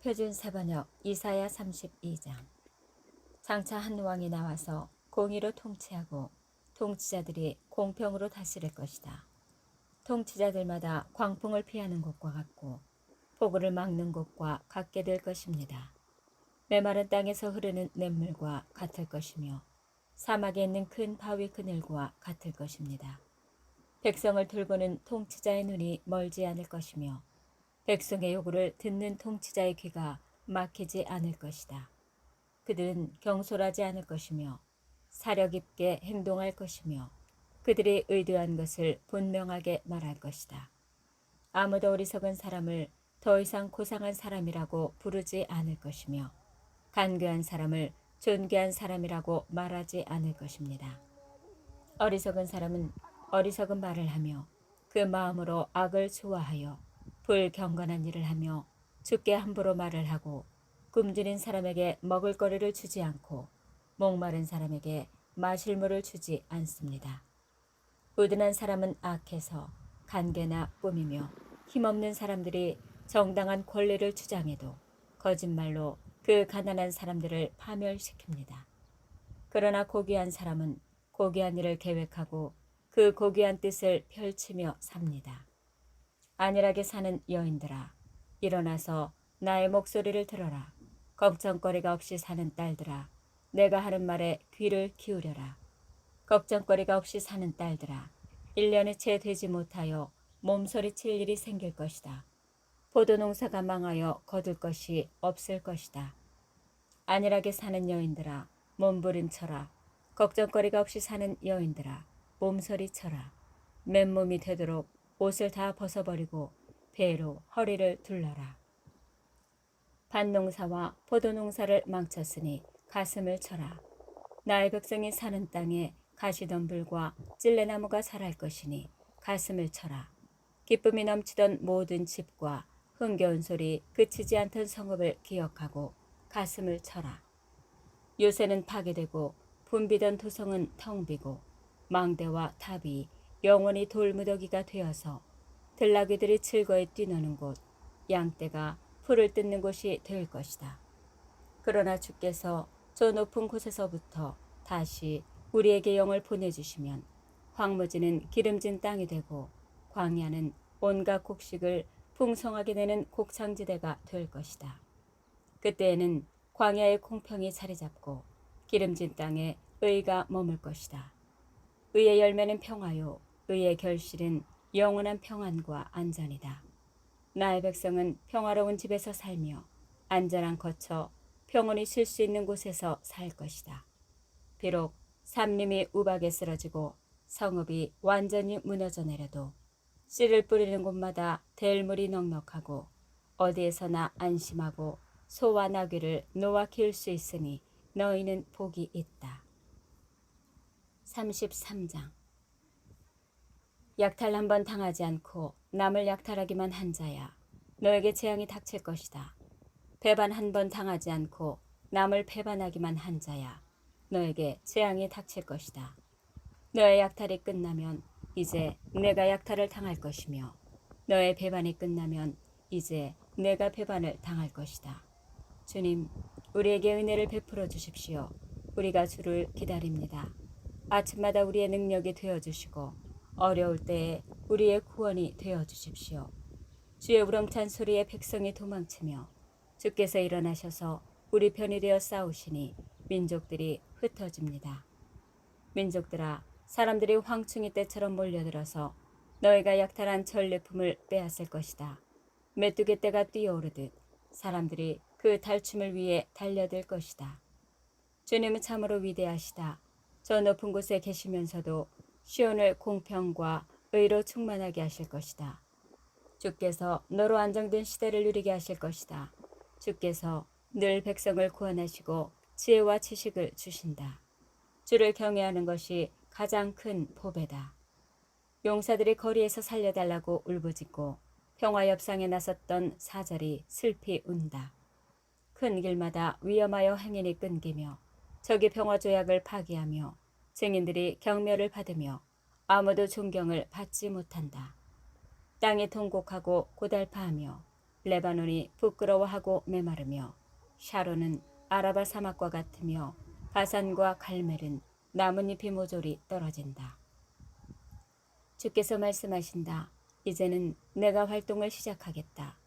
표준 사번역 이사야 32장 장차 한 왕이 나와서 공의로 통치하고 통치자들이 공평으로 다스릴 것이다. 통치자들마다 광풍을 피하는 곳과 같고 폭우를 막는 곳과 같게 될 것입니다. 메마른 땅에서 흐르는 냇물과 같을 것이며 사막에 있는 큰 바위 그늘과 같을 것입니다. 백성을 돌보는 통치자의 눈이 멀지 않을 것이며 백성의 요구를 듣는 통치자의 귀가 막히지 않을 것이다. 그들은 경솔하지 않을 것이며 사력 있게 행동할 것이며 그들이 의도한 것을 분명하게 말할 것이다. 아무도 어리석은 사람을 더 이상 고상한 사람이라고 부르지 않을 것이며 간교한 사람을 존귀한 사람이라고 말하지 않을 것입니다. 어리석은 사람은 어리석은 말을 하며 그 마음으로 악을 좋아하여 불경건한 일을 하며 죽게 함부로 말을 하고 굶주린 사람에게 먹을 거리를 주지 않고 목마른 사람에게 마실 물을 주지 않습니다. 우둔한 사람은 악해서 간계나 꾸미며 힘없는 사람들이 정당한 권리를 주장해도 거짓말로 그 가난한 사람들을 파멸시킵니다. 그러나 고귀한 사람은 고귀한 일을 계획하고 그 고귀한 뜻을 펼치며 삽니다. 안일하게 사는 여인들아, 일어나서 나의 목소리를 들어라. 걱정거리가 없이 사는 딸들아, 내가 하는 말에 귀를 기울여라. 걱정거리가 없이 사는 딸들아, 1년에 채 되지 못하여 몸서리칠 일이 생길 것이다. 포도 농사가 망하여 거둘 것이 없을 것이다. 안일하게 사는 여인들아, 몸부림쳐라. 걱정거리가 없이 사는 여인들아, 몸서리쳐라. 맨몸이 되도록 옷을 다 벗어버리고 배로 허리를 둘러라. 밭농사와 포도농사를 망쳤으니 가슴을 쳐라. 나의 백성이 사는 땅에 가시덤불과 찔레나무가 자랄 것이니 가슴을 쳐라. 기쁨이 넘치던 모든 집과 흥겨운 소리 그치지 않던 성읍을 기억하고 가슴을 쳐라. 요새는 파괴되고 붐비던 도성은 텅 비고 망대와 탑이 영원히 돌무더기가 되어서 들나귀들이 즐거이 뛰노는 곳, 양떼가 풀을 뜯는 곳이 될 것이다. 그러나 주께서 저 높은 곳에서부터 다시 우리에게 영을 보내주시면 황무지는 기름진 땅이 되고 광야는 온갖 곡식을 풍성하게 내는 곡창지대가 될 것이다. 그때에는 광야의 공평이 자리 잡고 기름진 땅에 의가 머물 것이다. 의의 열매는 평화요, 의의 결실은 영원한 평안과 안전이다. 나의 백성은 평화로운 집에서 살며 안전한 거처 평온히 쉴 수 있는 곳에서 살 것이다. 비록 삼림이 우박에 쓰러지고 성읍이 완전히 무너져 내려도 씨를 뿌리는 곳마다 델물이 넉넉하고 어디에서나 안심하고 소와 나귀를 놓아 키울 수 있으니 너희는 복이 있다. 33장 약탈 한번 당하지 않고 남을 약탈하기만 한 자야. 너에게 재앙이 닥칠 것이다. 배반 한 번 당하지 않고 남을 배반하기만 한 자야. 너에게 재앙이 닥칠 것이다. 너의 약탈이 끝나면 이제 내가 약탈을 당할 것이며 너의 배반이 끝나면 이제 내가 배반을 당할 것이다. 주님, 우리에게 은혜를 베풀어 주십시오. 우리가 주를 기다립니다. 아침마다 우리의 능력이 되어 주시고 어려울 때에 우리의 구원이 되어 주십시오. 주의 우렁찬 소리에 백성이 도망치며 주께서 일어나셔서 우리 편이 되어 싸우시니 민족들이 흩어집니다. 민족들아 사람들이 황충이 때처럼 몰려들어서 너희가 약탈한 전리품을 빼앗을 것이다. 메뚜기 떼가 뛰어오르듯 사람들이 그 달춤을 위해 달려들 것이다. 주님은 참으로 위대하시다. 저 높은 곳에 계시면서도 시온을 공평과 의로 충만하게 하실 것이다. 주께서 너로 안정된 시대를 누리게 하실 것이다. 주께서 늘 백성을 구원하시고 지혜와 지식을 주신다. 주를 경외하는 것이 가장 큰 보배다. 용사들이 거리에서 살려달라고 울부짖고 평화 협상에 나섰던 사절이 슬피 운다. 큰 길마다 위험하여 행인이 끊기며 적이 평화 조약을 파기하며 증인들이 경멸을 받으며 아무도 존경을 받지 못한다. 땅이 통곡하고 고달파하며 레바논이 부끄러워하고 메마르며 샤론은 아라바 사막과 같으며 바산과 갈멜은 나뭇잎이 모조리 떨어진다. 주께서 말씀하신다. 이제는 내가 활동을 시작하겠다.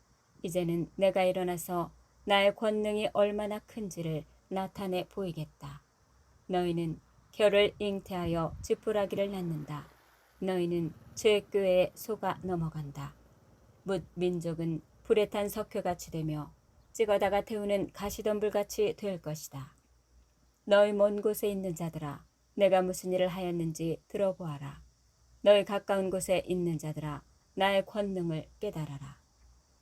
이제는 내가 일어나서 나의 권능이 얼마나 큰지를 나타내 보이겠다. 너희는 결을 잉태하여 지푸라기를 낳는다. 너희는 죄교에 속아 넘어간다. 뭇 민족은 불에 탄 석회같이 되며 찍어다가 태우는 가시덤불같이 될 것이다. 너희 먼 곳에 있는 자들아, 내가 무슨 일을 하였는지 들어보아라. 너희 가까운 곳에 있는 자들아, 나의 권능을 깨달아라.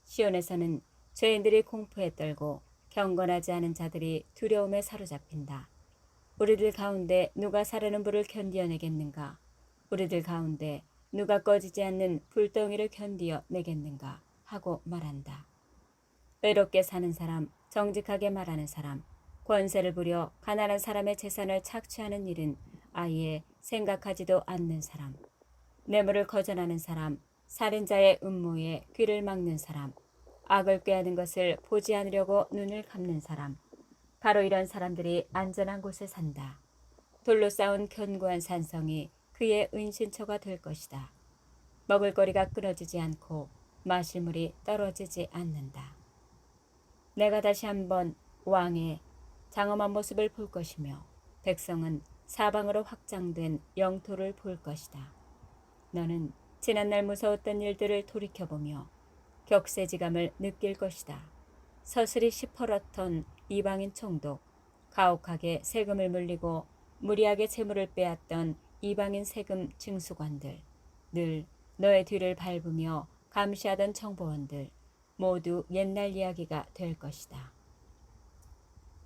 시온에서는 죄인들이 공포에 떨고 경건하지 않은 자들이 두려움에 사로잡힌다. 우리들 가운데 누가 사르는 불을 견디어내겠는가? 우리들 가운데 누가 꺼지지 않는 불덩이를 견디어 내겠는가? 하고 말한다. 외롭게 사는 사람, 정직하게 말하는 사람, 권세를 부려 가난한 사람의 재산을 착취하는 일은 아예 생각하지도 않는 사람, 뇌물을 거절하는 사람, 살인자의 음모에 귀를 막는 사람, 악을 꾀하는 것을 보지 않으려고 눈을 감는 사람, 바로 이런 사람들이 안전한 곳에 산다. 돌로 쌓은 견고한 산성이 그의 은신처가 될 것이다. 먹을거리가 끊어지지 않고 마실 물이 떨어지지 않는다. 내가 다시 한번 왕의 장엄한 모습을 볼 것이며 백성은 사방으로 확장된 영토를 볼 것이다. 너는 지난날 무서웠던 일들을 돌이켜보며 격세지감을 느낄 것이다. 서슬이 시퍼렇던 이방인 총독, 가혹하게 세금을 물리고 무리하게 재물을 빼앗던 이방인 세금 징수관들, 늘 너의 뒤를 밟으며 감시하던 정보원들, 모두 옛날 이야기가 될 것이다.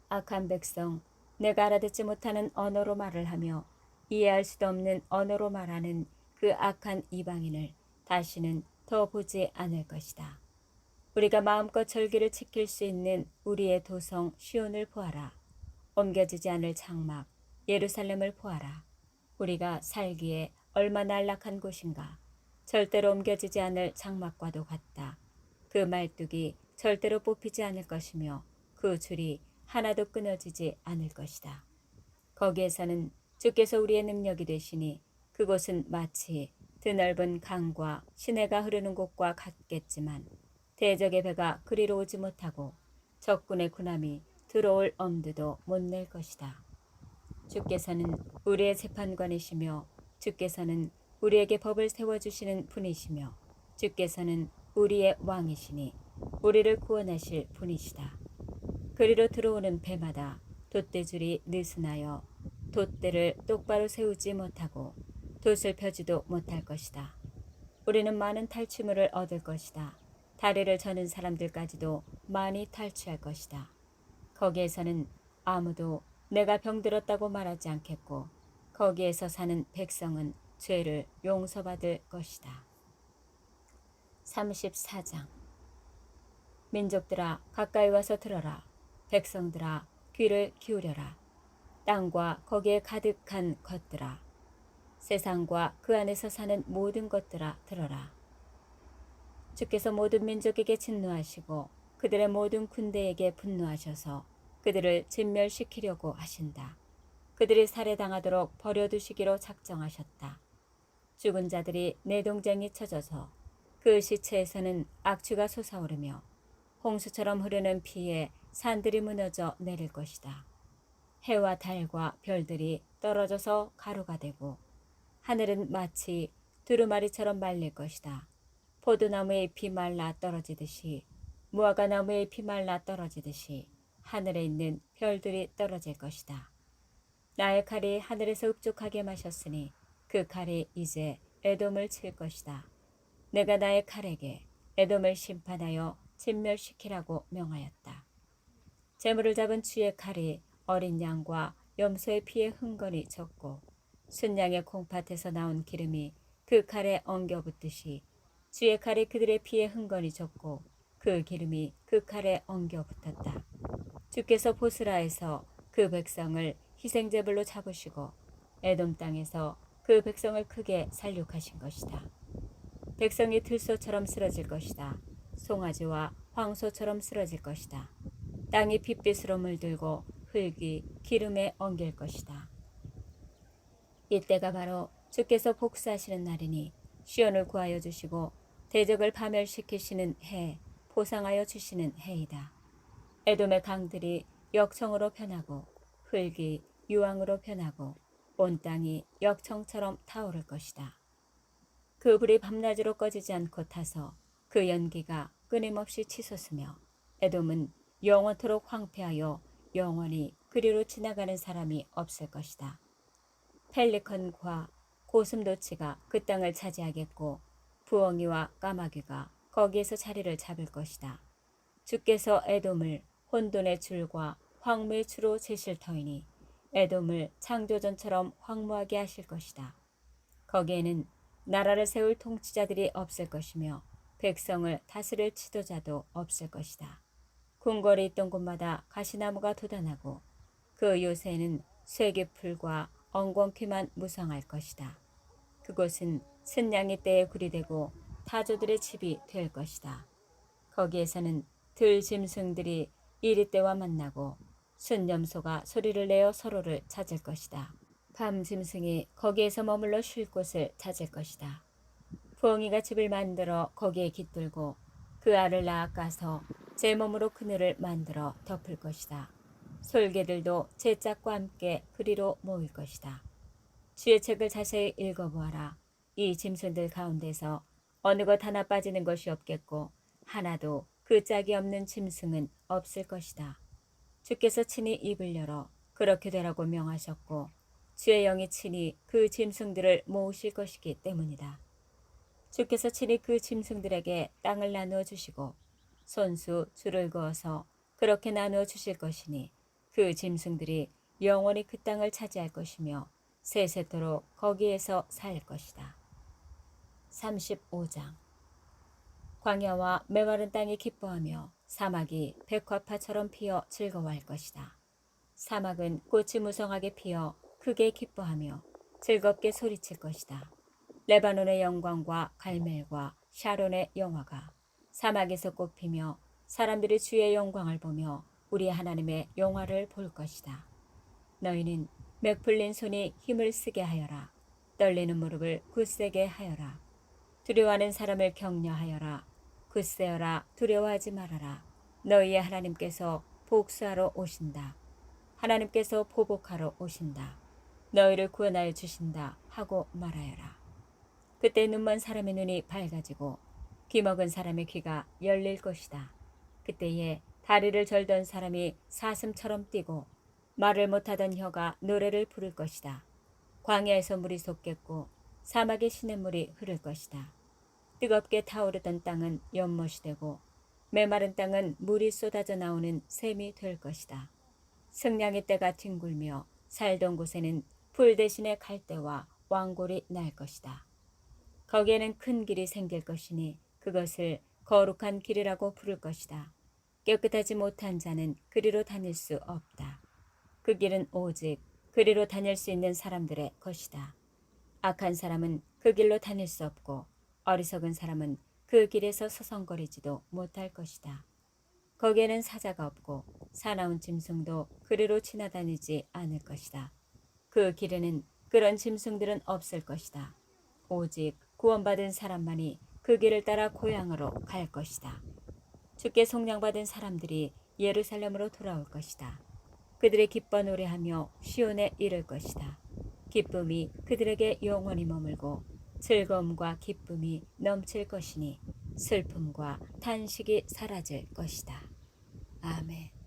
악한 백성, 내가 알아듣지 못하는 언어로 말을 하며 이해할 수도 없는 언어로 말하는 그 악한 이방인을 다시는 더 보지 않을 것이다. 우리가 마음껏 절기를 지킬 수 있는 우리의 도성 시온을 보아라. 옮겨지지 않을 장막 예루살렘을 보아라. 우리가 살기에 얼마나 안락한 곳인가. 절대로 옮겨지지 않을 장막과도 같다. 그 말뚝이 절대로 뽑히지 않을 것이며 그 줄이 하나도 끊어지지 않을 것이다. 거기에서는 주께서 우리의 능력이 되시니 그곳은 마치 드넓은 강과 시내가 흐르는 곳과 같겠지만 대적의 배가 그리로 오지 못하고 적군의 군함이 들어올 엄두도 못 낼 것이다. 주께서는 우리의 재판관이시며 주께서는 우리에게 법을 세워주시는 분이시며 주께서는 우리의 왕이시니 우리를 구원하실 분이시다. 그리로 들어오는 배마다 돛대줄이 느슨하여 돛대를 똑바로 세우지 못하고 돛을 펴지도 못할 것이다. 우리는 많은 탈취물을 얻을 것이다. 다리를 저는 사람들까지도 많이 탈취할 것이다. 거기에서는 아무도 내가 병들었다고 말하지 않겠고 거기에서 사는 백성은 죄를 용서받을 것이다. 34장. 민족들아 가까이 와서 들어라. 백성들아 귀를 기울여라. 땅과 거기에 가득한 것들아. 세상과 그 안에서 사는 모든 것들아 들어라 주께서 모든 민족에게 진노하시고 그들의 모든 군대에게 분노하셔서 그들을 진멸시키려고 하신다. 그들이 살해당하도록 버려두시기로 작정하셨다. 죽은 자들이 내동쟁이 쳐져서 그 시체에서는 악취가 솟아오르며 홍수처럼 흐르는 피에 산들이 무너져 내릴 것이다. 해와 달과 별들이 떨어져서 가루가 되고 하늘은 마치 두루마리처럼 말릴 것이다. 포도나무의 잎이 말라 떨어지듯이 무화과 나무의 잎이 말라 떨어지듯이 하늘에 있는 별들이 떨어질 것이다. 나의 칼이 하늘에서 흡족하게 마셨으니 그 칼이 이제 에돔을 칠 것이다. 내가 나의 칼에게 에돔을 심판하여 진멸시키라고 명하였다. 재물을 잡은 주의 칼이 어린 양과 염소의 피에 흥건히 졌고 순양의 콩팥에서 나온 기름이 그 칼에 엉겨붙듯이 주의 칼이 그들의 피에 흥건히 졌고 그 기름이 그 칼에 엉겨 붙었다. 주께서 보스라에서 그 백성을 희생제물로 잡으시고 에돔 땅에서 그 백성을 크게 살육하신 것이다. 백성이 들소처럼 쓰러질 것이다. 송아지와 황소처럼 쓰러질 것이다. 땅이 핏빛으로 물들고 흙이 기름에 엉길 것이다. 이때가 바로 주께서 복수하시는 날이니 시온을 구하여 주시고 대적을 파멸시키시는 해, 보상하여 주시는 해이다. 에돔의 강들이 역청으로 변하고 흙이 유황으로 변하고 온 땅이 역청처럼 타오를 것이다. 그 불이 밤낮으로 꺼지지 않고 타서 그 연기가 끊임없이 치솟으며 에돔은 영원토록 황폐하여 영원히 그리로 지나가는 사람이 없을 것이다. 펠리컨과 고슴도치가 그 땅을 차지하겠고 부엉이와 까마귀가 거기에서 자리를 잡을 것이다. 주께서 에돔을 혼돈의 줄과 황무의 추로 제실 터이니 에돔을 창조전처럼 황무하게 하실 것이다. 거기에는 나라를 세울 통치자들이 없을 것이며 백성을 다스릴 지도자도 없을 것이다. 궁궐이 있던 곳마다 가시나무가 돋아나고 그 요새는 쇠기풀과 엉겅퀴만 무성할 것이다. 그곳은 순양이 때에 구리되고 타조들의 집이 될 것이다. 거기에서는 들 짐승들이 이리 때와 만나고 순염소가 소리를 내어 서로를 찾을 것이다. 밤 짐승이 거기에서 머물러 쉴 곳을 찾을 것이다. 부엉이가 집을 만들어 거기에 깃들고 그 알을 낳아 까서 제 몸으로 그늘을 만들어 덮을 것이다. 솔개들도 제 짝과 함께 그리로 모일 것이다. 주의 책을 자세히 읽어보아라. 이 짐승들 가운데서 어느 것 하나 빠지는 것이 없겠고 하나도 그 짝이 없는 짐승은 없을 것이다. 주께서 친히 입을 열어 그렇게 되라고 명하셨고 주의 영이 친히 그 짐승들을 모으실 것이기 때문이다. 주께서 친히 그 짐승들에게 땅을 나누어 주시고 손수 줄을 그어서 그렇게 나누어 주실 것이니 그 짐승들이 영원히 그 땅을 차지할 것이며 세세토록 거기에서 살 것이다. 35장 광야와 메마른 땅이 기뻐하며 사막이 백화파처럼 피어 즐거워할 것이다. 사막은 꽃이 무성하게 피어 크게 기뻐하며 즐겁게 소리칠 것이다. 레바논의 영광과 갈멜과 샤론의 영화가 사막에서 꽃피며 사람들이 주의 영광을 보며 우리 하나님의 영화를 볼 것이다. 너희는 맥 풀린 손이 힘을 쓰게 하여라. 떨리는 무릎을 굳세게 하여라. 두려워하는 사람을 격려하여라. 굳세어라 두려워하지 말아라. 너희의 하나님께서 복수하러 오신다. 하나님께서 보복하러 오신다. 너희를 구원하여 주신다 하고 말하여라. 그때 눈먼 사람의 눈이 밝아지고 귀 먹은 사람의 귀가 열릴 것이다. 그때에 다리를 절던 사람이 사슴처럼 뛰고 말을 못하던 혀가 노래를 부를 것이다. 광야에서 물이 솟겠고 사막의 시냇물이 흐를 것이다. 뜨겁게 타오르던 땅은 연못이 되고 메마른 땅은 물이 쏟아져 나오는 샘이 될 것이다. 승량의 때가 뒹굴며 살던 곳에는 풀 대신에 갈대와 왕골이 날 것이다. 거기에는 큰 길이 생길 것이니 그것을 거룩한 길이라고 부를 것이다. 깨끗하지 못한 자는 그리로 다닐 수 없다. 그 길은 오직 그리로 다닐 수 있는 사람들의 것이다. 악한 사람은 그 길로 다닐 수 없고 어리석은 사람은 그 길에서 서성거리지도 못할 것이다. 거기에는 사자가 없고 사나운 짐승도 그리로 지나다니지 않을 것이다. 그 길에는 그런 짐승들은 없을 것이다. 오직 구원받은 사람만이 그 길을 따라 고향으로 갈 것이다. 주께 속량받은 사람들이 예루살렘으로 돌아올 것이다. 그들의 기뻐 노래하며 시온에 이를 것이다. 기쁨이 그들에게 영원히 머물고 즐거움과 기쁨이 넘칠 것이니 슬픔과 탄식이 사라질 것이다. 아멘.